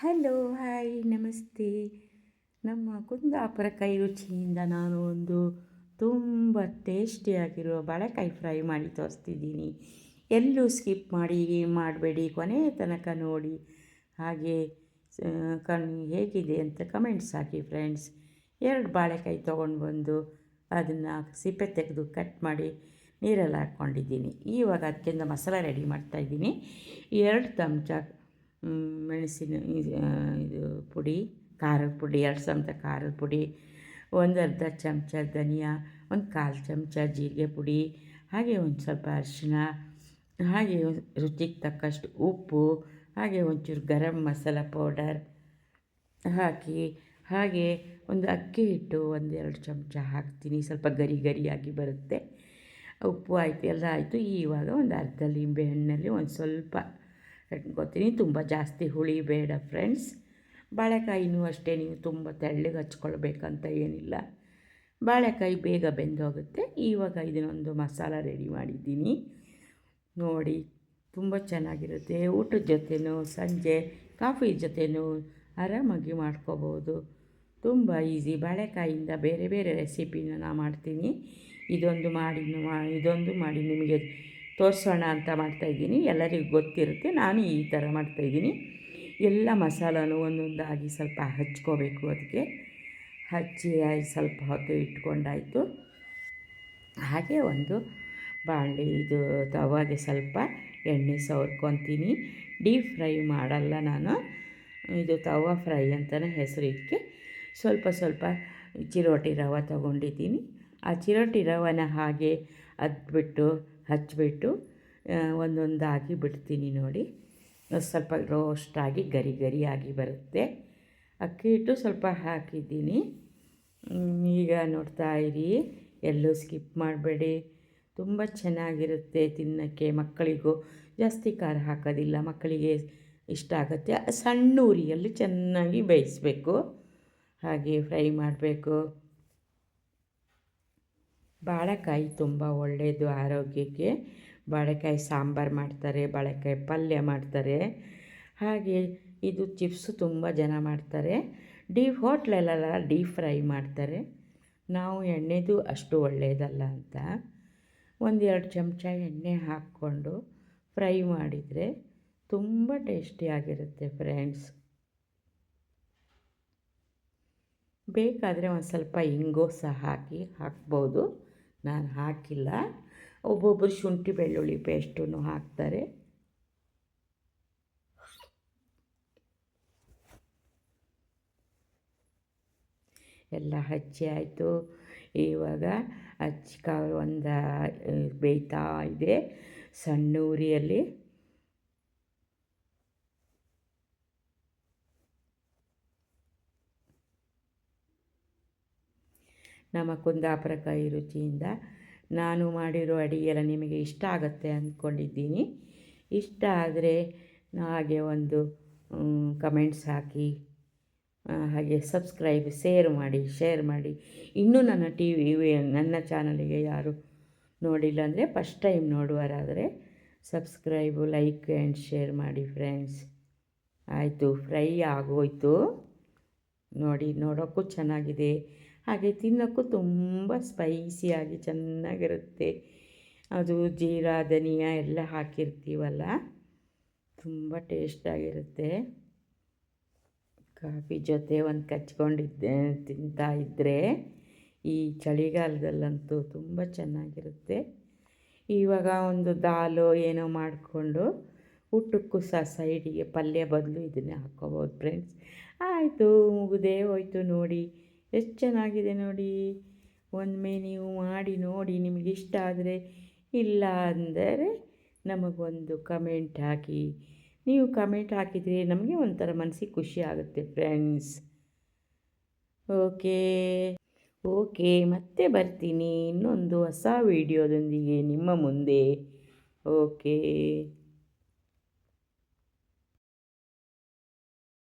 Hello, hi, ನಮಸ್ತೆ. ನಮ್ಮ ಕುಂದಾಪುರ ಕೈ ರುಚಿಯಿಂದ ನಾನು ಒಂದು ತುಂಬ ಟೇಸ್ಟಿಯಾಗಿರುವ ಬಾಳೆಕಾಯಿ ಫ್ರೈ ಮಾಡಿ ತೋರಿಸ್ತಿದ್ದೀನಿ. ಎಲ್ಲೂ ಸ್ಕಿಪ್ ಮಾಡಿ ಮಾಡಬೇಡಿ ಕೊನೆಯ ತನಕ ನೋಡಿ. ಹಾಗೆ ಕಣ್ ಹೇಗಿದೆ ಅಂತ ಕಮೆಂಟ್ಸ್ ಹಾಕಿ ಫ್ರೆಂಡ್ಸ್. ಎರಡು ಬಾಳೆಕಾಯಿ ತೊಗೊಂಡು ಬಂದು ಅದನ್ನು ಸಿಪ್ಪೆ ತೆಗೆದು ಕಟ್ ಮಾಡಿ ನೀರಲ್ಲಿ ಹಾಕ್ಕೊಂಡಿದ್ದೀನಿ. ಇವಾಗ ಅದಕ್ಕಿಂತ ಮಸಾಲೆ ರೆಡಿ ಮಾಡ್ತಾಯಿದ್ದೀನಿ ಎರಡು ಚಮಚ ಮೆಣಸಿನ ಇದು ಪುಡಿ ಖಾರದ ಪುಡಿ ಎರಡು ಚಮಚ ಖಾರದ ಪುಡಿ, ಒಂದು ಅರ್ಧ ಚಮಚ ಧನಿಯಾ, ಒಂದು ಕಾಲು ಚಮಚ ಜೀರಿಗೆ ಪುಡಿ, ಹಾಗೆ ಒಂದು ಸ್ವಲ್ಪ ಅರಿಶಿನ, ಹಾಗೆ ರುಚಿಗೆ ತಕ್ಕಷ್ಟು ಉಪ್ಪು, ಹಾಗೆ ಒಂಚೂರು ಗರಂ ಮಸಾಲ ಪೌಡರ್ ಹಾಕಿ, ಹಾಗೆ ಒಂದು ಅಕ್ಕಿ ಹಿಟ್ಟು ಒಂದೆರಡು ಚಮಚ ಹಾಕ್ತೀನಿ. ಸ್ವಲ್ಪ ಗರಿ ಗರಿಯಾಗಿ ಬರುತ್ತೆ. ಉಪ್ಪು ಆಯಿತು, ಎಲ್ಲ ಆಯಿತು. ಇವಾಗ ಒಂದು ಅರ್ಧ ಲಿಂಬೆ ಹಣ್ಣಲ್ಲಿ ಒಂದು ಸ್ವಲ್ಪ ಇಟ್ಕೊತೀನಿ ತುಂಬ ಜಾಸ್ತಿ ಹುಳಿ ಬೇಡ ಫ್ರೆಂಡ್ಸ್ ಬಾಳೆಕಾಯಿನೂ ಅಷ್ಟೇ ನೀವು ತುಂಬ ತೆಳ್ಳಗೆ ಹಚ್ಕೊಳ್ಬೇಕಂತ ಏನಿಲ್ಲ. ಬಾಳೆಕಾಯಿ ಬೇಗ ಬೆಂದೋಗುತ್ತೆ. ಇವಾಗ ಇದನ್ನೊಂದು ಮಸಾಲ ರೆಡಿ ಮಾಡಿದ್ದೀನಿ. ನೋಡಿ, ತುಂಬ ಚೆನ್ನಾಗಿರುತ್ತೆ. ಊಟದ ಜೊತೆನೂ ಸಂಜೆ ಕಾಫಿ ಜೊತೆನೂ ಆರಾಮಾಗಿ ಮಾಡ್ಕೋಬೋದು. ತುಂಬ ಈಸಿ ಬಾಳೆಕಾಯಿಂದ ಬೇರೆ ಬೇರೆ ರೆಸಿಪಿನ ನಾನು ಮಾಡ್ತೀನಿ. ಇದೊಂದು ಮಾಡಿ ಇದೊಂದು ಮಾಡಿ ನಿಮಗೆ ತೋರಿಸೋಣ ಅಂತ ಮಾಡ್ತಾಯಿದ್ದೀನಿ ಎಲ್ಲರಿಗೂ ಗೊತ್ತಿರುತ್ತೆ, ನಾನು ಈ ಥರ ಮಾಡ್ತಾಯಿದ್ದೀನಿ ಎಲ್ಲ ಮಸಾಲನೂ ಒಂದೊಂದಾಗಿ ಸ್ವಲ್ಪ ಹಚ್ಕೋಬೇಕು ಅದಕ್ಕೆ. ಹಚ್ಚಿ ಸ್ವಲ್ಪ ಹೊತ್ತು ಇಟ್ಕೊಂಡಾಯಿತು. ಹಾಗೆ ಒಂದು ಬಾಣಲಿ ಇದು ತವಾಗೆ ಸ್ವಲ್ಪ ಎಣ್ಣೆ ಸವರ್ಕೊತೀನಿ. ಡೀಪ್ ಫ್ರೈ ಮಾಡಲ್ಲ ನಾನು. ಇದು ತವಾ ಫ್ರೈ ಅಂತಲೇ ಹೆಸರು ಇದಕ್ಕೆ ಸ್ವಲ್ಪ ಸ್ವಲ್ಪ ಚಿರೋಟಿ ರವೆ ತೊಗೊಂಡಿದ್ದೀನಿ. ಆ ಚಿರೋಟಿ ರವೆನ ಹಾಗೆ ಅದ್ಬಿಟ್ಟು ಹಚ್ಚಿಬಿಟ್ಟು ಒಂದೊಂದಾಗಿ ಬಿಡ್ತೀನಿ ನೋಡಿ. ಸ್ವಲ್ಪ ರೋಸ್ಟಾಗಿ, ಗರಿ ಗರಿಯಾಗಿ ಬರುತ್ತೆ. ಅಕ್ಕಿ ಇಟ್ಟು ಸ್ವಲ್ಪ ಹಾಕಿದ್ದೀನಿ. ಈಗ ನೋಡ್ತಾ ಇರಿ. ಎಲ್ಲೂ ಸ್ಕಿಪ್ ಮಾಡಬೇಡಿ. ತುಂಬ ಚೆನ್ನಾಗಿರುತ್ತೆ ತಿನ್ನೋಕ್ಕೆ. ಮಕ್ಕಳಿಗೂ ಜಾಸ್ತಿ ಖಾರ ಹಾಕೋದಿಲ್ಲ. ಮಕ್ಕಳಿಗೆ ಇಷ್ಟ ಆಗುತ್ತೆ. ಸಣ್ಣ ಉರಿಯಲ್ಲಿ ಚೆನ್ನಾಗಿ ಬೇಯಿಸಬೇಕು. ಹಾಗೆ ಫ್ರೈ ಮಾಡಬೇಕು. ಬಾಳೆಕಾಯಿ ತುಂಬ ಒಳ್ಳೆಯದು ಆರೋಗ್ಯಕ್ಕೆ. ಬಾಳೆಕಾಯಿ ಸಾಂಬಾರು ಮಾಡ್ತಾರೆ, ಬಾಳೆಕಾಯಿ ಪಲ್ಯ ಮಾಡ್ತಾರೆ. ಹಾಗೆ ಇದು ಚಿಪ್ಸು ತುಂಬ ಜನ ಮಾಡ್ತಾರೆ. ಡೀಪ್ ಹೋಟ್ಲಲ್ಲೆಲ್ಲ ಡೀಪ್ ಫ್ರೈ ಮಾಡ್ತಾರೆ. ನಾವು ಎಣ್ಣೆದು ಅಷ್ಟು ಒಳ್ಳೆಯದಲ್ಲ ಅಂತ. ಒಂದೆರಡು ಚಮಚ ಎಣ್ಣೆ ಹಾಕ್ಕೊಂಡು ಫ್ರೈ ಮಾಡಿದರೆ ತುಂಬ ಟೇಸ್ಟಿಯಾಗಿರುತ್ತೆ ಫ್ರೆಂಡ್ಸ್. ಬೇಕಾದರೆ ಒಂದು ಸ್ವಲ್ಪ ಇಂಗು ಸಹ ಹಾಕಿ ಹಾಕ್ಬೋದು. ನಾನು ಹಾಕಿಲ್ಲ. ಒಬ್ಬೊಬ್ಬರು ಶುಂಠಿ ಬೆಳ್ಳುಳ್ಳಿ ಪೇಸ್ಟನ್ನು ಹಾಕ್ತಾರೆ. ಎಲ್ಲ ಹಚ್ಚಿ ಆಯಿತು. ಇವಾಗ ಹಚ್ಕ ಒಂದು ಬೇಯ್ತಾ ಇದೆ. ಸಣ್ಣ ಉರಿಯಲ್ಲಿ ನಮ್ಮ ಕುಂದಾಪುರ ಕೈ ರುಚಿಯಿಂದ ನಾನು ಮಾಡಿರೋ ಅಡಿಗೆಲ್ಲ ನಿಮಗೆ ಇಷ್ಟ ಆಗುತ್ತೆ ಅಂದ್ಕೊಂಡಿದ್ದೀನಿ. ಇಷ್ಟ ಆದರೆ ಹಾಗೆ ಒಂದು ಕಮೆಂಟ್ಸ್ ಹಾಕಿ ಹಾಗೆ ಸಬ್ಸ್ಕ್ರೈಬ್ ಶೇರ್ ಮಾಡಿ ಶೇರ್ ಮಾಡಿ. ಇನ್ನೂ ನನ್ನ ಟಿ ವಿ ನನ್ನ ಚಾನಲಿಗೆ ಯಾರು ನೋಡಿಲ್ಲ ಅಂದರೆ ಫಸ್ಟ್ ಟೈಮ್ ನೋಡುವರಾದರೆ ಸಬ್ಸ್ಕ್ರೈಬು, ಲೈಕ್ ಆ್ಯಂಡ್ ಶೇರ್ ಮಾಡಿ ಫ್ರೆಂಡ್ಸ್. ಆಯಿತು, ಫ್ರೈ ಆಗೋಯ್ತು. ನೋಡಿ, ನೋಡೋಕ್ಕೂ ಚೆನ್ನಾಗಿದೆ. ಹಾಗೆ ತಿನ್ನೋಕ್ಕೂ ತುಂಬ ಸ್ಪೈಸಿಯಾಗಿ ಚೆನ್ನಾಗಿರುತ್ತೆ. ಅದು ಜೀರಾ, ಧನಿಯಾ ಎಲ್ಲ ಹಾಕಿರ್ತೀವಲ್ಲ? ತುಂಬ ಟೇಸ್ಟಾಗಿರುತ್ತೆ ಕಾಫಿ ಜೊತೆ ಒಂದು ಕಚ್ಕೊಂಡಿದ್ದೆ ತಿಂತಾ ಇದ್ದರೆ ಈ ಚಳಿಗಾಲದಲ್ಲಂತೂ ತುಂಬ ಚೆನ್ನಾಗಿರುತ್ತೆ. ಇವಾಗ ಒಂದು ದಾಲು ಏನೋ ಮಾಡಿಕೊಂಡು ಊಟಕ್ಕೂ ಸಹ ಸೈಡಿಗೆ ಪಲ್ಯ ಬದಲು ಇದನ್ನೇ ಹಾಕ್ಕೋಬೋದು ಫ್ರೆಂಡ್ಸ್ ಆಯಿತು, ಮುಗಿದೇ ಹೋಯ್ತು ನೋಡಿ. ಎಷ್ಟು ಚೆನ್ನಾಗಿದೆ ನೋಡಿ. ಒಮ್ಮೆ ನೀವು ಮಾಡಿ ನೋಡಿ ನಿಮಗೆ ಇಷ್ಟ ಆದರೆ. ಇಲ್ಲ ಅಂದರೆ ನಮಗೊಂದು ಕಮೆಂಟ್ ಹಾಕಿ. ನೀವು ಕಮೆಂಟ್ ಹಾಕಿದರೆ ನಮಗೆ ಒಂಥರ ಮನಸ್ಸಿಗೆ ಖುಷಿ ಆಗುತ್ತೆ ಫ್ರೆಂಡ್ಸ್ ಓಕೆ ಓಕೆ ಮತ್ತೆ ಬರ್ತೀನಿ ಇನ್ನೊಂದು ಹೊಸ ವೀಡಿಯೋದೊಂದಿಗೆ ನಿಮ್ಮ ಮುಂದೆ. ಓಕೆ